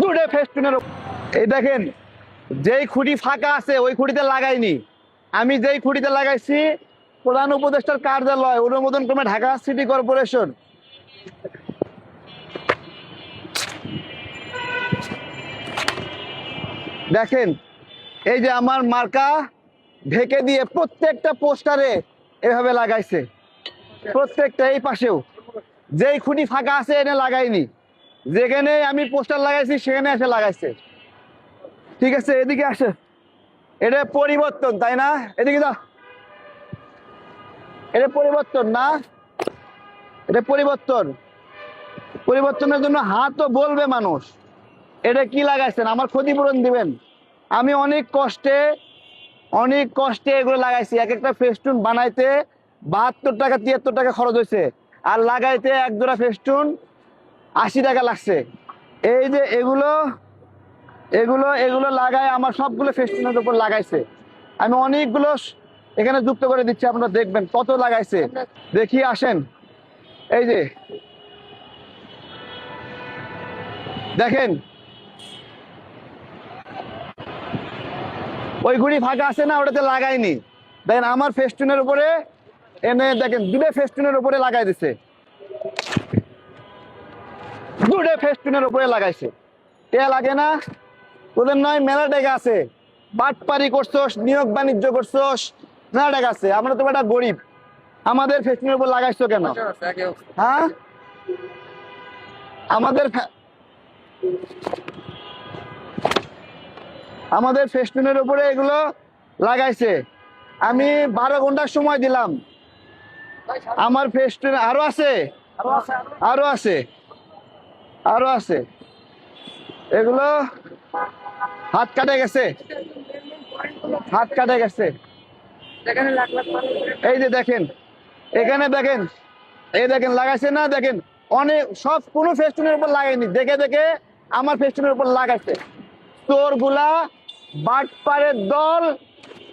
দুটো ফেস্টুনের এই দেখেন, যেই খুঁটি ফাঁকা আছে, ওই খুঁটিতে লাগাইনি। আমি যেই খুঁটিতে লাগাইছি, প্রধান উপদেষ্টার কার্যালয় অনুমোদন ক্রমে ঢাকা সিটি কর্পোরেশন। দেখেন, এই যে আমার মার্কা ঢেকে দিয়ে প্রত্যেকটা পোস্টারে এভাবে লাগাইছে। প্রত্যেকটা এই পাশেও। যেই খুঁটি ফাঁকা আছে, এনে লাগাইনি। যেখানে আমি পোস্টার লাগাইছি, সেখানে এসে লাগাইছে। ঠিক আছে, এদিকে আসে। এটা পরিবর্তন, তাই না? এদিকে যা এটা পরিবর্তন না? এটা পরিবর্তন। পরিবর্তনের জন্য হাতও বলবে মানুষ। এটা কি লাগাইছেন? আমার ক্ষতিপূরণ দিবেন। আমি অনেক কষ্টে অনেক কষ্টে এগুলো লাগাইছি। এক একটা ফেস্টুন বানাইতে বাহাত্তর টাকা, তিয়াত্তর টাকা খরচ হয়েছে আর লাগাইতে এক জোড়া ফেস্টুন আশি টাকা লাগছে। এই যে এগুলো এগুলো এগুলো লাগায় আমার সবগুলো ফেস্টুনের উপর লাগাইছে। আমি অনেকগুলো এখানে যুক্ত করে দিচ্ছি, আপনারা দেখবেন কত লাগাইছে। দেখি, আসেন। এই যে, দেখেন। ওই গুড়ি ফাঁকা আছে না, ওটাতে লাগাইনি। দেখেন, আমার ফেস্টুনের উপরে, এনে দেখেন, দুটো ফেস্টুনের উপরে লাগাই দিছে। দুটো ফেস্টুনের উপরে লাগাইছে। কে লাগে না? তোদের নয় মেলা টাকা আছে। বাটপারি করছোস, নিয়োগ বাণিজ্য করছোস, মেলা টাকা আছে। আমরা তো একটা গরিব। আমাদের ফেস্টুনের উপর লাগাইছো কেন? হ্যাঁ? আমাদের আমাদের ফেস্টুনের উপরে এগুলো লাগাইছে। আমি বারো ঘণ্টার সময় দিলাম। আমার ফেস্টুন আরও আছে? আরও আছে। আরও আছে। এগুলো হাত কাটে গেছে। হাত কাটে গেছে। এই যে দেখেন, এখানে দেখেন, এই দেখেন লাগাইছে না? দেখেন, অনেক, সব কোনো ফেস্টুনের উপর লাগাইনি। দেখে দেখে আমার ফেস্টুনের উপর লাগাইছে। তোরগুলা বাটপাড়ের দল